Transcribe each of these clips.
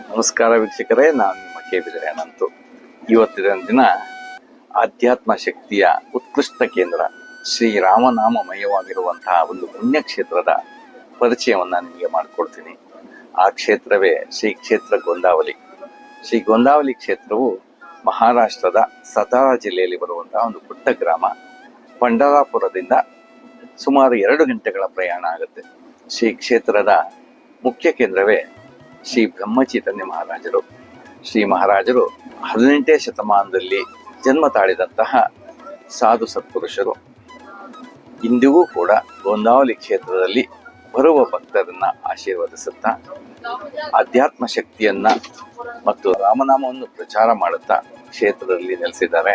ನಮಸ್ಕಾರ ವೀಕ್ಷಕರೇ, ನಾನು ನಿಮ್ಮ ಕೆ ಇವತ್ತಿನ ದಿನ ಆಧ್ಯಾತ್ಮ ಶಕ್ತಿಯ ಉತ್ಕೃಷ್ಟ ಕೇಂದ್ರ ಶ್ರೀ ರಾಮನಾಮಮಯವಾಗಿರುವಂತಹ ಒಂದು ಪುಣ್ಯಕ್ಷೇತ್ರದ ಪರಿಚಯವನ್ನು ನಿಮಗೆ ಮಾಡಿಕೊಡ್ತೀನಿ. ಆ ಕ್ಷೇತ್ರವೇ ಶ್ರೀ ಕ್ಷೇತ್ರ ಗೊಂದಾವಲಿ. ಶ್ರೀ ಗೊಂದಾವಲಿ ಕ್ಷೇತ್ರವು ಮಹಾರಾಷ್ಟ್ರದ ಸತಾರಾ ಜಿಲ್ಲೆಯಲ್ಲಿ ಬರುವಂತಹ ಒಂದು ಪುಟ್ಟ ಗ್ರಾಮ. ಪಂಡರಾಪುರದಿಂದ ಸುಮಾರು ಎರಡು ಗಂಟೆಗಳ ಪ್ರಯಾಣ ಆಗುತ್ತೆ. ಶ್ರೀ ಕ್ಷೇತ್ರದ ಮುಖ್ಯ ಕೇಂದ್ರವೇ ಶ್ರೀ ಬ್ರಹ್ಮಚೈತನ್ಯ ಮಹಾರಾಜರು. ಶ್ರೀ ಮಹಾರಾಜರು ಹದಿನೆಂಟನೇ ಶತಮಾನದಲ್ಲಿ ಜನ್ಮ ತಾಳಿದಂತಹ ಸಾಧು ಸತ್ಪುರುಷರು. ಇಂದಿಗೂ ಕೂಡ ಗೋಂದಾವಲಿ ಕ್ಷೇತ್ರದಲ್ಲಿ ಬರುವ ಭಕ್ತರನ್ನ ಆಶೀರ್ವದಿಸುತ್ತಾ ಅಧ್ಯಾತ್ಮ ಶಕ್ತಿಯನ್ನ ಮತ್ತು ರಾಮನಾಮವನ್ನು ಪ್ರಚಾರ ಮಾಡುತ್ತಾ ಕ್ಷೇತ್ರದಲ್ಲಿ ನೆಲೆಸಿದ್ದಾರೆ.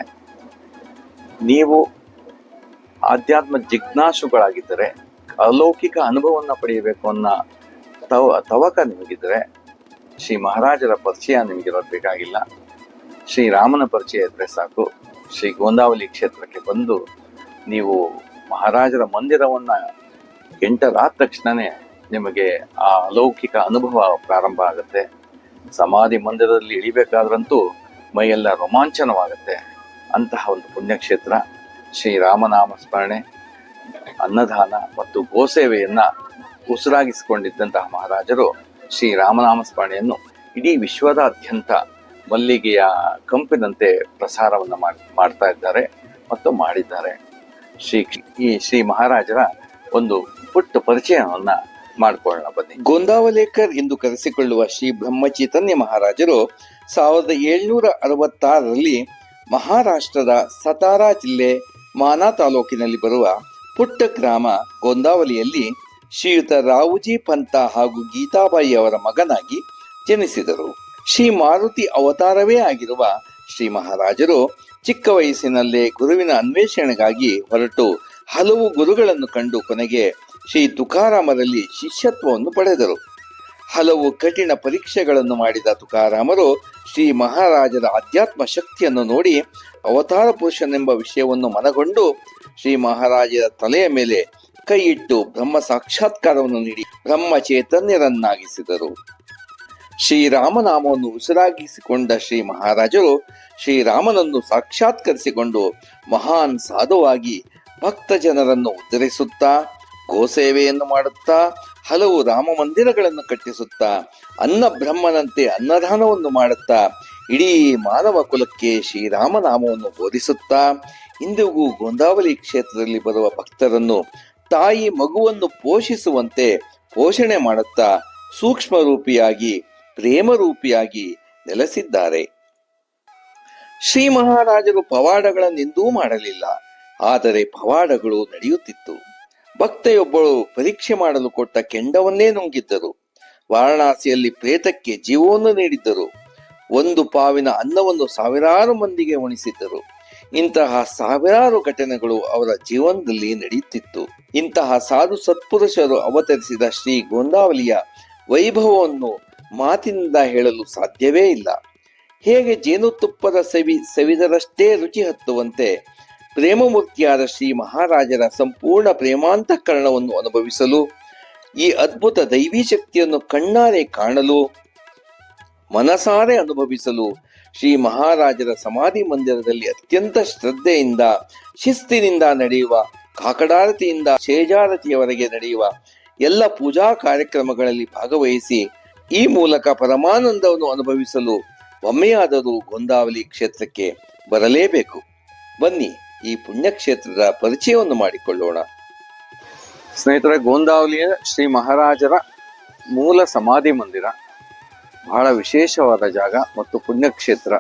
ನೀವು ಆಧ್ಯಾತ್ಮ ಜಿಜ್ಞಾಸುಗಳಾಗಿದ್ದರೆ, ಅಲೌಕಿಕ ಅನುಭವವನ್ನು ಪಡೆಯಬೇಕು ಅನ್ನೋ ತವ, ತವಕ ನಿಮಗಿದ್ರೆ ಶ್ರೀ ಮಹಾರಾಜರ ಪರಿಚಯ ನಿಮಗಿರೋದು ಬೇಕಾಗಿಲ್ಲ. ಶ್ರೀರಾಮನ ಪರಿಚಯ ಇದ್ದರೆ ಸಾಕು. ಶ್ರೀ ಗೋಂದಾವಲಿ ಕ್ಷೇತ್ರಕ್ಕೆ ಬಂದು ನೀವು ಮಹಾರಾಜರ ಮಂದಿರವನ್ನು ಎಂಟರಾದ ತಕ್ಷಣವೇ ನಿಮಗೆ ಆ ಅಲೌಕಿಕ ಅನುಭವ ಪ್ರಾರಂಭ ಆಗುತ್ತೆ. ಸಮಾಧಿ ಮಂದಿರದಲ್ಲಿ ಇಳಿಬೇಕಾದ್ರಂತೂ ಮೈಯೆಲ್ಲ ರೋಮಾಂಚನವಾಗುತ್ತೆ. ಅಂತಹ ಒಂದು ಪುಣ್ಯಕ್ಷೇತ್ರ. ಶ್ರೀರಾಮನಾಮ ಸ್ಮರಣೆ, ಅನ್ನದಾನ ಮತ್ತು ಗೋಸೇವೆಯನ್ನು ಉಸಿರಾಗಿಸಿಕೊಂಡಿದ್ದಂತಹ ಮಹಾರಾಜರು ಶ್ರೀ ರಾಮನಾಮ ಸ್ಮರಣೆಯನ್ನು ಇಡೀ ವಿಶ್ವದಾದ್ಯಂತ ಮಲ್ಲಿಗೆಯ ಕಂಪಿನಂತೆ ಪ್ರಸಾರವನ್ನು ಮಾಡ್- ಮಾಡ್ತಾ ಇದ್ದಾರೆ ಮತ್ತು ಮಾಡಿದ್ದಾರೆ. ಶ್ರೀ ಈ ಶ್ರೀ ಮಹಾರಾಜರ ಒಂದು ಪುಟ್ಟ ಪರಿಚಯವನ್ನು ಮಾಡಿಕೊಳ್ಳೋಣ ಬನ್ನಿ. ಗೋಂದಾವಲೇಕರ್ ಎಂದು ಕರೆಸಿಕೊಳ್ಳುವ ಶ್ರೀ ಬ್ರಹ್ಮಚೈತನ್ಯ ಮಹಾರಾಜರು ಸಾವಿರದ ಏಳ್ನೂರ ಅರವತ್ತಾರರಲ್ಲಿ ಮಹಾರಾಷ್ಟ್ರದ ಸತಾರಾ ಜಿಲ್ಲೆ ಮಾನಾ ತಾಲೂಕಿನಲ್ಲಿ ಬರುವ ಪುಟ್ಟ ಗ್ರಾಮ ಗೋಂದಾವಲಿಯಲ್ಲಿ ಶ್ರೀಯುತ ರಾವುಜಿ ಪಂತ ಹಾಗೂ ಗೀತಾಬಾಯಿ ಅವರ ಮಗನಾಗಿ ಜನಿಸಿದರು. ಶ್ರೀ ಮಾರುತಿ ಅವತಾರವೇ ಆಗಿರುವ ಶ್ರೀ ಮಹಾರಾಜರು ಚಿಕ್ಕ ವಯಸ್ಸಿನಲ್ಲೇ ಗುರುವಿನ ಅನ್ವೇಷಣೆಗಾಗಿ ಹೊರಟು ಹಲವು ಗುರುಗಳನ್ನು ಕಂಡು ಕೊನೆಗೆ ಶ್ರೀ ತುಕಾರಾಮರಲ್ಲಿ ಶಿಷ್ಯತ್ವವನ್ನು ಪಡೆದರು. ಹಲವು ಕಠಿಣ ಪರೀಕ್ಷೆಗಳನ್ನು ಮಾಡಿದ ತುಕಾರಾಮರು ಶ್ರೀ ಮಹಾರಾಜರ ಅಧ್ಯಾತ್ಮ ಶಕ್ತಿಯನ್ನು ನೋಡಿ ಅವತಾರ ಪುರುಷನೆಂಬ ವಿಷಯವನ್ನು ಮನಗೊಂಡು ಶ್ರೀ ಮಹಾರಾಜರ ತಲೆಯ ಮೇಲೆ ಕೈ ಬ್ರಹ್ಮ ಸಾಕ್ಷಾತ್ಕಾರವನ್ನು ನೀಡಿ ಬ್ರಹ್ಮ ಚೈತನ್ಯರನ್ನಾಗಿಸಿದರು. ಶ್ರೀರಾಮನಾಮವನ್ನು ಉಸಿರಾಗಿಸಿಕೊಂಡ ಶ್ರೀ ಮಹಾರಾಜರು ಶ್ರೀರಾಮನನ್ನು ಸಾಕ್ಷಾತ್ಕರಿಸಿಕೊಂಡು ಮಹಾನ್ ಸಾಧುವಾಗಿ ಭಕ್ತ ಜನರನ್ನು ಉದ್ಧರಿಸುತ್ತಾ ಗೋಸೇವೆಯನ್ನು ಮಾಡುತ್ತಾ, ಹಲವು ರಾಮ ಮಂದಿರಗಳನ್ನು ಕಟ್ಟಿಸುತ್ತಾ, ಅನ್ನ ಬ್ರಹ್ಮನಂತೆ ಅನ್ನದಾನವನ್ನು ಮಾಡುತ್ತಾ, ಇಡೀ ಮಾನವ ಕುಲಕ್ಕೆ ಶ್ರೀರಾಮನಾಮವನ್ನು ಬೋಧಿಸುತ್ತಾ, ಇಂದಿಗೂ ಗೋಂದಾವಲಿ ಕ್ಷೇತ್ರದಲ್ಲಿ ಬರುವ ಭಕ್ತರನ್ನು ತಾಯಿ ಮಗುವನ್ನು ಪೋಷಿಸುವಂತೆ ಪೋಷಣೆ ಮಾಡುತ್ತಾ ಸೂಕ್ಷ್ಮ ರೂಪಿಯಾಗಿ ಪ್ರೇಮ ರೂಪಿಯಾಗಿ ನೆಲೆಸಿದ್ದಾರೆ. ಶ್ರೀ ಮಹಾರಾಜರು ಪವಾಡಗಳನ್ನೆಂದೂ ಮಾಡಲಿಲ್ಲ. ಆದರೆ ಪವಾಡಗಳು ನಡೆಯುತ್ತಿತ್ತು. ಭಕ್ತೆಯೊಬ್ಬಳು ಪರೀಕ್ಷೆ ಮಾಡಲು ಕೊಟ್ಟ ಕೆಂಡವನ್ನೇ ನುಂಗಿದ್ದರು. ವಾರಣಾಸಿಯಲ್ಲಿ ಪ್ರೇತಕ್ಕೆ ಜೀವವನ್ನು ನೀಡಿದ್ದರು. ಒಂದು ಪಾವಿನ ಅನ್ನವನ್ನು ಸಾವಿರಾರು ಮಂದಿಗೆ ಉಣಿಸಿದ್ದರು ಇಂತಹ ಸಾವಿರಾರು ಘಟನೆಗಳು ಅವರ ಜೀವನದಲ್ಲಿ ನಡೆಯುತ್ತಿತ್ತು. ಇಂತಹ ಸಾಧು ಸತ್ಪುರುಷರು ಅವತರಿಸಿದ ಶ್ರೀ ಗೋಂದಾವಲಿಯ ವೈಭವವನ್ನು ಮಾತಿನಿಂದ ಹೇಳಲು ಸಾಧ್ಯವೇ ಇಲ್ಲ. ಹೇಗೆ ಜೇನುತುಪ್ಪದ ಸವಿ ಸವಿದರಷ್ಟೇ ರುಚಿ ಹತ್ತುವಂತೆ ಪ್ರೇಮಮೂರ್ತಿಯಾದ ಶ್ರೀ ಮಹಾರಾಜರ ಸಂಪೂರ್ಣ ಪ್ರೇಮಾಂತಃಕರಣವನ್ನು ಅನುಭವಿಸಲು, ಈ ಅದ್ಭುತ ದೈವಿ ಶಕ್ತಿಯನ್ನು ಕಣ್ಣಾರೆ ಕಾಣಲು, ಮನಸಾರೆ ಅನುಭವಿಸಲು ಶ್ರೀ ಮಹಾರಾಜರ ಸಮಾಧಿ ಮಂದಿರದಲ್ಲಿ ಅತ್ಯಂತ ಶ್ರದ್ಧೆಯಿಂದ, ಶಿಸ್ತಿನಿಂದ ನಡೆಯುವ, ಕಾಕಡಾರತಿಯಿಂದ ಶೇಜಾರತಿಯವರೆಗೆ ನಡೆಯುವ ಎಲ್ಲ ಪೂಜಾ ಕಾರ್ಯಕ್ರಮಗಳಲ್ಲಿ ಭಾಗವಹಿಸಿ, ಈ ಮೂಲಕ ಪರಮಾನಂದವನ್ನು ಅನುಭವಿಸಲು ಒಮ್ಮೆಯಾದರೂ ಗೊಂದಾವಲಿ ಕ್ಷೇತ್ರಕ್ಕೆ ಬರಲೇಬೇಕು. ಬನ್ನಿ ಈ ಪುಣ್ಯಕ್ಷೇತ್ರದ ಪರಿಚಯವನ್ನು ಮಾಡಿಕೊಳ್ಳೋಣ. ಸ್ನೇಹಿತರೆ, ಗೋಂದಾವಲಿಯ ಶ್ರೀ ಮಹಾರಾಜರ ಮೂಲ ಸಮಾಧಿ ಮಂದಿರ. ಬಹಳ ವಿಶೇಷವಾದ ಜಾಗ ಮತ್ತು ಪುಣ್ಯಕ್ಷೇತ್ರ.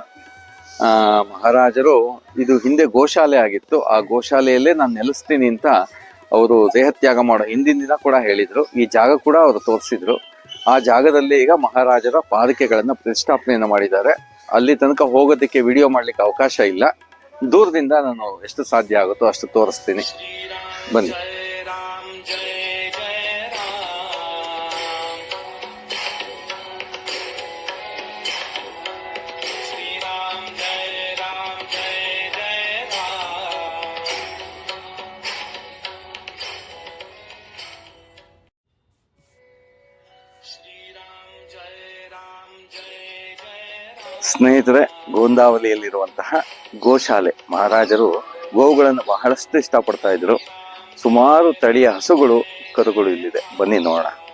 ಮಹಾರಾಜರು ಇದು ಹಿಂದೆ ಗೋಶಾಲೆ ಆಗಿತ್ತು. ಆ ಗೋಶಾಲೆಯಲ್ಲೇ ನಾನು ನೆಲೆಸ್ತೀನಿ ಅಂತ ಅವರು ದೇಹತ್ಯಾಗ ಮಾಡೋ ಹಿಂದಿನ ದಿನ ಕೂಡ ಹೇಳಿದರು. ಈ ಜಾಗ ಕೂಡ ಅವರು ತೋರಿಸಿದ್ರು. ಆ ಜಾಗದಲ್ಲಿ ಈಗ ಮಹಾರಾಜರ ಪಾದಕೆಗಳನ್ನ ಪ್ರತಿಷ್ಠಾಪನೆಯನ್ನು ಮಾಡಿದ್ದಾರೆ. ಅಲ್ಲಿ ತನಕ ಹೋಗೋದಕ್ಕೆ ವಿಡಿಯೋ ಮಾಡ್ಲಿಕ್ಕೆ ಅವಕಾಶ ಇಲ್ಲ. ದೂರದಿಂದ ನಾನು ಎಷ್ಟು ಸಾಧ್ಯ ಆಗುತ್ತೋ ಅಷ್ಟು ತೋರಿಸ್ತೀನಿ. ಬನ್ನಿ. ಸ್ನೇಹಿತರೆ, ಗೋಂದಾವಲಿಯಲ್ಲಿರುವಂತಹ ಗೋಶಾಲೆ. ಮಹಾರಾಜರು ಗೋವುಗಳನ್ನು ಬಹಳಷ್ಟು ಇಷ್ಟಪಡ್ತಾ ಇದ್ರು ಸುಮಾರು ತಳಿಯ ಹಸುಗಳು, ಕರುಗಳು ಇಲ್ಲಿದೆ. ಬನ್ನಿ ನೋಡೋಣ.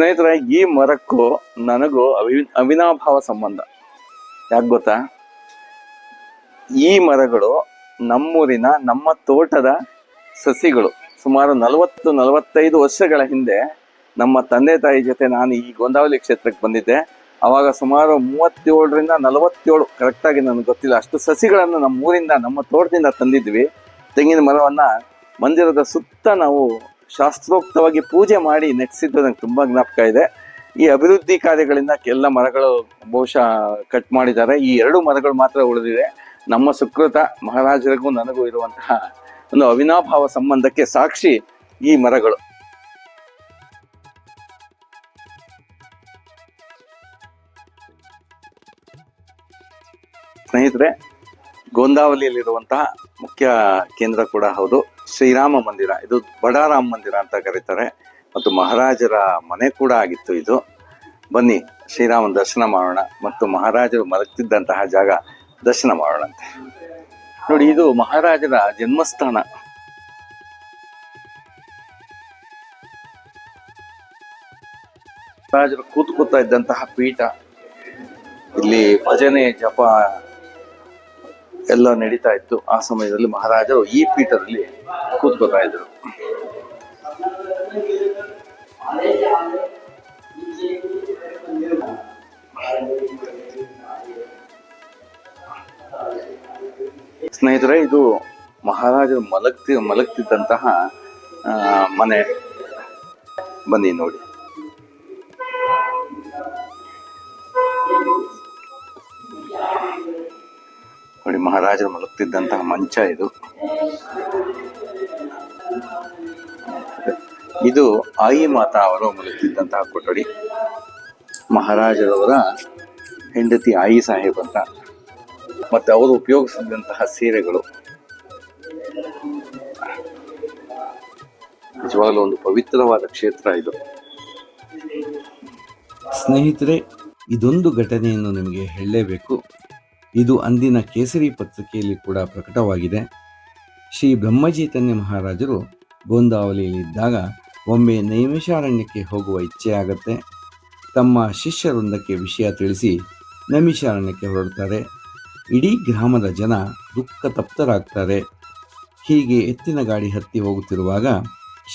ಸ್ನೇಹಿತರೆ, ಈ ಮರಕ್ಕೂ ನನಗೂ ಅವಿ ಅವಿನಾಭಾವ ಸಂಬಂಧ. ಯಾಕೆ ಗೊತ್ತಾ? ಈ ಮರಗಳು ನಮ್ಮೂರಿನ, ನಮ್ಮ ತೋಟದ ಸಸಿಗಳು. ಸುಮಾರು ನಲವತ್ತು, ನಲವತ್ತೈದು ವರ್ಷಗಳ ಹಿಂದೆ ನಮ್ಮ ತಂದೆ, ತಾಯಿ ಜೊತೆ ನಾನು ಈ ಗೋಂದಾವಲಿ ಕ್ಷೇತ್ರಕ್ಕೆ ಬಂದಿದ್ದೆ. ಅವಾಗ ಸುಮಾರು ಮೂವತ್ತೇಳರಿಂದ ನಲವತ್ತೇಳು ಕರೆಕ್ಟಾಗಿ ನನಗೆ ಗೊತ್ತಿಲ್ಲ. ಅಷ್ಟು ಸಸಿಗಳನ್ನು ನಮ್ಮ ಊರಿಂದ ನಮ್ಮ ತೋಟದಿಂದ ತಂದಿದ್ವಿ. ತೆಂಗಿನ ಮರವನ್ನು ಮಂದಿರದ ಸುತ್ತ ನಾವು ಶಾಸ್ತ್ರೋಕ್ತವಾಗಿ ಪೂಜೆ ಮಾಡಿ ನೆಟ್ಸಿದ್ದು ನಂಗೆ ತುಂಬಾ ಜ್ಞಾಪಕ ಇದೆ. ಈ ಅಭಿವೃದ್ಧಿ ಕಾರ್ಯಗಳಿಂದ ಎಲ್ಲ ಮರಗಳು ಬಹುಶಃ ಕಟ್ ಮಾಡಿದ್ದಾರೆ. ಈ ಎರಡು ಮರಗಳು ಮಾತ್ರ ಉಳಿದಿದೆ ನಮ್ಮ ಸುಕೃತ ಮಹಾರಾಜರಿಗೂ ನನಗೂ ಇರುವಂತಹ ಒಂದು ಅವಿನಾಭಾವ ಸಂಬಂಧಕ್ಕೆ ಸಾಕ್ಷಿ ಈ ಮರಗಳು. ಸ್ನೇಹಿತರೆ, ಗೋಂದಾವಲಿಯಲ್ಲಿರುವಂತಹ ಮುಖ್ಯ ಕೇಂದ್ರ ಕೂಡ ಹೌದು. ಶ್ರೀರಾಮ ಮಂದಿರ. ಇದು ಬಡಾರಾಮ್ ಮಂದಿರ ಅಂತ ಕರೀತಾರೆ. ಮತ್ತು ಮಹಾರಾಜರ ಮನೆ ಕೂಡ ಆಗಿತ್ತು ಇದು. ಬನ್ನಿ, ಶ್ರೀರಾಮನ ದರ್ಶನ ಮಾಡೋಣ. ಮತ್ತು ಮಹಾರಾಜರು ಮಲಗ್ತಿದ್ದಂತಹ ಜಾಗ ದರ್ಶನ ಮಾಡೋಣಂತೆ ನೋಡಿ, ಇದು ಮಹಾರಾಜರ ಜನ್ಮಸ್ಥಾನ. ರಾಜರು ಕೂತ್ಕೋತಾ ಇದ್ದಂತಹ ಪೀಠ. ಇಲ್ಲಿ ಭಜನೆ, ಜಪ ಎಲ್ಲ ನಡೀತಾ ಇತ್ತು. ಆ ಸಮಯದಲ್ಲಿ ಮಹಾರಾಜರು ಈ ಪೀಠದಲ್ಲಿ ಕೂತ್ಕೋತಾ ಇದ್ರು. ಸ್ನೇಹಿತರೆ, ಇದು ಮಹಾರಾಜರು ಮಲಗ್ತಿ, ಮಲಗ್ತಿದ್ದಂತಹ ಮನೆ. ಬನ್ನಿ ನೋಡಿ. ಮಹಾರಾಜರು ಮಲಗ್ತಿದ್ದಂತಹ ಮಂಚ ಇದು. ಇದು ಆಯಿ ಮಾತಾ ಅವರು ಮಲಗ್ತಿದ್ದಂತಹ ಕೊಠಡಿ. ಮಹಾರಾಜರವರ ಹೆಂಡತಿ ಆಯಿ ಸಾಹೇಬ್ ಅಂತ. ಮತ್ತೆ ಅವರು ಉಪಯೋಗಿಸಿದಂತಹ ಸೀರೆಗಳು. ನಿಜವಾಗಲೂ ಒಂದು ಪವಿತ್ರವಾದ ಕ್ಷೇತ್ರ ಇದು. ಸ್ನೇಹಿತರೆ, ಇದೊಂದು ಘಟನೆಯನ್ನು ನಿಮಗೆ ಹೇಳಲೇಬೇಕು. ಇದು ಅಂದಿನ ಕೇಸರಿ ಪತ್ರಿಕೆಯಲ್ಲಿ ಕೂಡ ಪ್ರಕಟವಾಗಿದೆ. ಶ್ರೀ ಬ್ರಹ್ಮಜೀತನ್ಯ ಮಹಾರಾಜರು ಗೋಂದಾವಲಿಯಲ್ಲಿದ್ದಾಗ ಒಮ್ಮೆ ನೈಮಿಷಾರಣ್ಯಕ್ಕೆ ಹೋಗುವ ಇಚ್ಛೆ ಆಗತ್ತೆ. ತಮ್ಮ ಶಿಷ್ಯರೊಂದಕ್ಕೆ ವಿಷಯ ತಿಳಿಸಿ ನೈಮಿಷಾರಣ್ಯಕ್ಕೆ ಹೊರಡ್ತಾರೆ. ಇಡೀ ಗ್ರಾಮದ ಜನ ದುಃಖ ತಪ್ತರಾಗ್ತಾರೆ. ಹೀಗೆ ಎತ್ತಿನ ಗಾಡಿ ಹತ್ತಿ ಹೋಗುತ್ತಿರುವಾಗ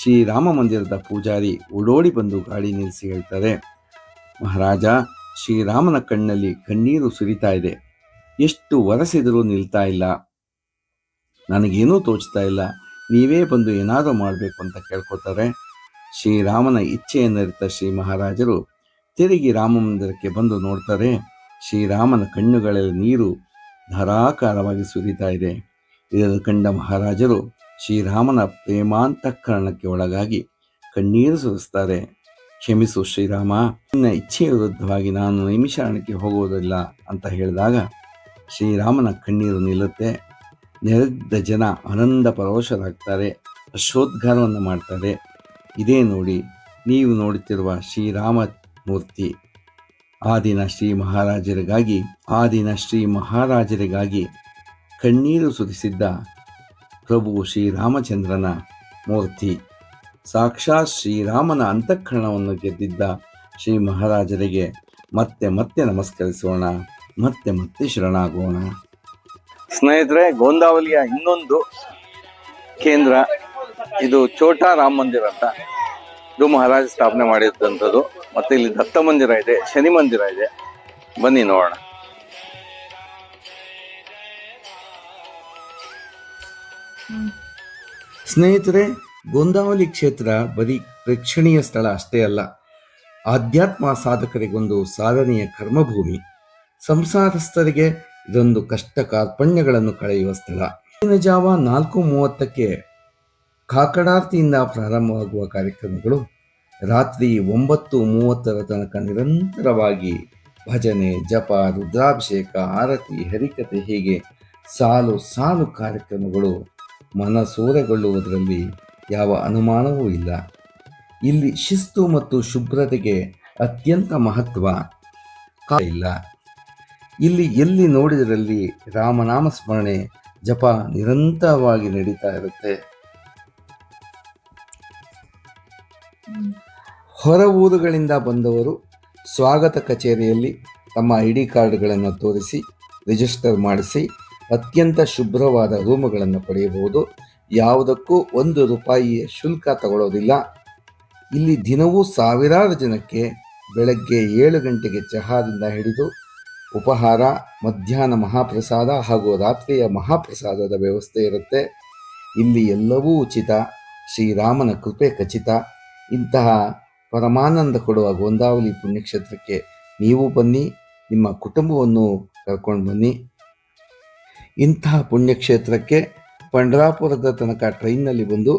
ಶ್ರೀರಾಮ ಮಂದಿರದ ಪೂಜಾರಿ ಓಡೋಡಿ ಬಂದು ಗಾಡಿ ನಿಲ್ಲಿಸಿ ಹೇಳ್ತಾರೆ. ಮಹಾರಾಜ ಶ್ರೀರಾಮನ ಕಣ್ಣಲ್ಲಿ ಕಣ್ಣೀರು ಸುರಿತಾ ಇದೆ. ಎಷ್ಟು ಒರೆಸಿದರೂ ನಿಲ್ತಾ ಇಲ್ಲ. ನನಗೇನೂ ತೋಚ್ತಾ ಇಲ್ಲ. ನೀವೇ ಬಂದು ಏನಾದರೂ ಮಾಡಬೇಕು ಅಂತ ಕೇಳ್ಕೊತಾರೆ. ಶ್ರೀರಾಮನ ಇಚ್ಛೆಯನ್ನರಿತ ಶ್ರೀ ಮಹಾರಾಜರು ತಿರುಗಿ ರಾಮ ಮಂದಿರಕ್ಕೆ ಬಂದು ನೋಡ್ತಾರೆ. ಶ್ರೀರಾಮನ ಕಣ್ಣುಗಳಲ್ಲಿ ನೀರು ಧಾರಾಕಾರವಾಗಿ ಸುರಿತಾ ಇದೆ. ಇದನ್ನು ಕಂಡ ಮಹಾರಾಜರು ಶ್ರೀರಾಮನ ಪ್ರೇಮಾಂತಃಕರಣಕ್ಕೆ ಒಳಗಾಗಿ ಕಣ್ಣೀರು ಸುರಿಸ್ತಾರೆ. ಕ್ಷಮಿಸು ಶ್ರೀರಾಮ, ನಿನ್ನ ಇಚ್ಛೆಯ ವಿರುದ್ಧವಾಗಿ ನಾನು ನಿಮಿಷಾರಣಕ್ಕೆ ಹೋಗುವುದಿಲ್ಲ ಅಂತ ಹೇಳಿದಾಗ ಶ್ರೀರಾಮನ ಕಣ್ಣೀರು ನಿಲ್ಲುತ್ತೆ. ನೆರೆದ ಜನ ಆನಂದ ಪರವಶರಾಗ್ತಾರೆ ಹರ್ಷೋದ್ಗಾರವನ್ನು ಮಾಡ್ತಾರೆ. ಇದೇ ನೋಡಿ ನೀವು ನೋಡುತ್ತಿರುವ ಶ್ರೀರಾಮ ಮೂರ್ತಿ. ಆ ದಿನ ಶ್ರೀ ಮಹಾರಾಜರಿಗಾಗಿ, ಆ ದಿನ ಶ್ರೀ ಮಹಾರಾಜರಿಗಾಗಿ ಕಣ್ಣೀರು ಸುರಿಸಿದ್ದ ಪ್ರಭು ಶ್ರೀರಾಮಚಂದ್ರನ ಮೂರ್ತಿ. ಸಾಕ್ಷಾತ್ ಶ್ರೀರಾಮನ ಅಂತಃಕರಣವನ್ನು ಗೆದ್ದಿದ್ದ ಶ್ರೀ ಮಹಾರಾಜರಿಗೆ ಮತ್ತೆ ಮತ್ತೆ ನಮಸ್ಕರಿಸೋಣ. ಮತ್ತೆ ಮತ್ತೆ ಶರಣಾಗೋಣ. ಸ್ನೇಹಿತರೆ ಗೋಂದಾವಲಿಯ ಇನ್ನೊಂದು ಕೇಂದ್ರ ಇದು ಛೋಟಾ ರಾಮ ಮಂದಿರ ಅಂತ. ಇದು ಮಹಾರಾಜ ಸ್ಥಾಪನೆ ಮಾಡಿದಂಥದ್ದು. ಮತ್ತೆ ಇಲ್ಲಿ ದತ್ತ ಮಂದಿರ ಇದೆ ಶನಿ ಮಂದಿರ ಇದೆ. ಬನ್ನಿ ನೋಡೋಣ. ಸ್ನೇಹಿತರೆ ಗೋಂದಾವಲಿ ಕ್ಷೇತ್ರ ಬರೀ ಪ್ರೇಕ್ಷಣೀಯ ಸ್ಥಳ ಅಷ್ಟೇ ಅಲ್ಲ. ಆಧ್ಯಾತ್ಮ ಸಾಧಕರಿಗೊಂದು ಸಾಧನೆಯ ಕರ್ಮಭೂಮಿ. ಸಂಸಾರಸ್ಥರಿಗೆ ಇದೊಂದು ಕಷ್ಟ ಕಾರ್ಪಣ್ಯಗಳನ್ನು ಕಳೆಯುವ ಸ್ಥಳ. ಇಂದಿನ ಜಾವ ನಾಲ್ಕು ಮೂವತ್ತಕ್ಕೆ ಕಾಕಡಾರ್ತಿಯಿಂದ ಪ್ರಾರಂಭವಾಗುವ ಕಾರ್ಯಕ್ರಮಗಳು ರಾತ್ರಿ ಒಂಬತ್ತು ಮೂವತ್ತರ ತನಕ ನಿರಂತರವಾಗಿ ಭಜನೆ, ಜಪ, ರುದ್ರಾಭಿಷೇಕ, ಆರತಿ, ಹರಿಕತೆ ಹೀಗೆ ಸಾಲು ಸಾಲು ಕಾರ್ಯಕ್ರಮಗಳು ಮನಸೂರೆಗೊಳ್ಳುವುದರಲ್ಲಿ ಯಾವ ಅನುಮಾನವೂ ಇಲ್ಲ. ಇಲ್ಲಿ ಶಿಸ್ತು ಮತ್ತು ಶುಭ್ರತೆಗೆ ಅತ್ಯಂತ ಮಹತ್ವ ಇಲ್ಲ. ಇಲ್ಲಿ ಎಲ್ಲಿ ನೋಡಿದರಲ್ಲಿ ರಾಮನಾಮ ಸ್ಮರಣೆ ಜಪ ನಿರಂತರವಾಗಿ ನಡೀತಾ ಇರುತ್ತೆ. ಹೊರ ಊರುಗಳಿಂದ ಬಂದವರು ಸ್ವಾಗತ ಕಚೇರಿಯಲ್ಲಿ ತಮ್ಮ ಐ ಡಿ ಕಾರ್ಡ್ಗಳನ್ನು ತೋರಿಸಿ, ರಿಜಿಸ್ಟರ್ ಮಾಡಿಸಿ, ಅತ್ಯಂತ ಶುಭ್ರವಾದ ರೂಮುಗಳನ್ನು ಪಡೆಯಬಹುದು. ಯಾವುದಕ್ಕೂ ಒಂದು ರೂಪಾಯಿಯ ಶುಲ್ಕ ತಗೊಳ್ಳೋದಿಲ್ಲ ಇಲ್ಲಿ ದಿನವೂ ಸಾವಿರಾರು ಜನಕ್ಕೆ ಬೆಳಗ್ಗೆ ಏಳು ಗಂಟೆಗೆ ಚಹಾದಿಂದ ಹಿಡಿದು ಉಪಹಾರ, ಮಧ್ಯಾಹ್ನ ಮಹಾಪ್ರಸಾದ ಹಾಗೂ ರಾತ್ರಿಯ ಮಹಾಪ್ರಸಾದದ ವ್ಯವಸ್ಥೆ ಇರುತ್ತೆ. ಇಲ್ಲಿ ಎಲ್ಲವೂ ಉಚಿತ. ಶ್ರೀರಾಮನ ಕೃಪೆ ಖಚಿತ. ಇಂತಹ ಪರಮಾನಂದ ಕೊಡುವ ಗೋಂದಾವಲಿ ಪುಣ್ಯಕ್ಷೇತ್ರಕ್ಕೆ ನೀವು ಬನ್ನಿ, ನಿಮ್ಮ ಕುಟುಂಬವನ್ನು ಕರ್ಕೊಂಡು ಬನ್ನಿ. ಇಂತಹ ಪುಣ್ಯಕ್ಷೇತ್ರಕ್ಕೆ ಪಂಡ್ರಾಪುರದ ತನಕ ಟ್ರೈನ್ನಲ್ಲಿ ಬಂದು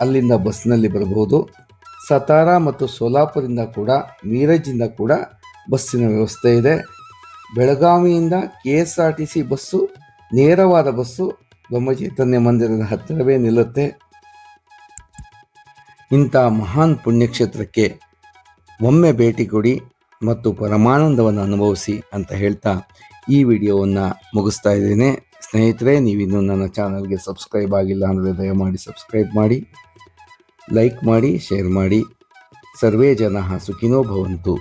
ಅಲ್ಲಿಂದ ಬಸ್ನಲ್ಲಿ ಬರಬಹುದು. ಸತಾರಾ ಮತ್ತು ಸೋಲಾಪುರಿಂದ ಕೂಡ ಮೀರಜಿಂದ ಕೂಡ ಬಸ್ಸಿನ ವ್ಯವಸ್ಥೆ ಇದೆ. ಬೆಳಗಾವಿಯಿಂದ K S R T C bus, ನೇರವಾದ ಬಸ್ಸು ಬ್ರಹ್ಮಚೈತನ್ಯ ಮಂದಿರದ ಹತ್ತಿರವೇ ನಿಲ್ಲುತ್ತೆ. ಇಂಥ ಮಹಾನ್ ಪುಣ್ಯಕ್ಷೇತ್ರಕ್ಕೆ ಒಮ್ಮೆ ಭೇಟಿ ಕೊಡಿ ಮತ್ತು ಪರಮಾನಂದವನ್ನು ಅನುಭವಿಸಿ ಅಂತ ಹೇಳ್ತಾ ಈ ವಿಡಿಯೋವನ್ನು ಮುಗಿಸ್ತಾ ಇದ್ದೇನೆ. ಸ್ನೇಹಿತರೆ, ನೀವಿನ್ನೂ ನನ್ನ ಚಾನಲ್ಗೆ ಸಬ್ಸ್ಕ್ರೈಬ್ ಆಗಿಲ್ಲ ಅಂದರೆ ದಯಮಾಡಿ ಸಬ್ಸ್ಕ್ರೈಬ್ ಮಾಡಿ, ಲೈಕ್ ಮಾಡಿ, ಶೇರ್ ಮಾಡಿ. ಸರ್ವೇ ಜನ ಸುಖಿನೋ ಭವಂತು.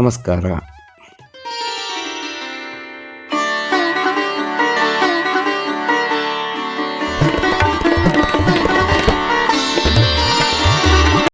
ನಮಸ್ಕಾರ.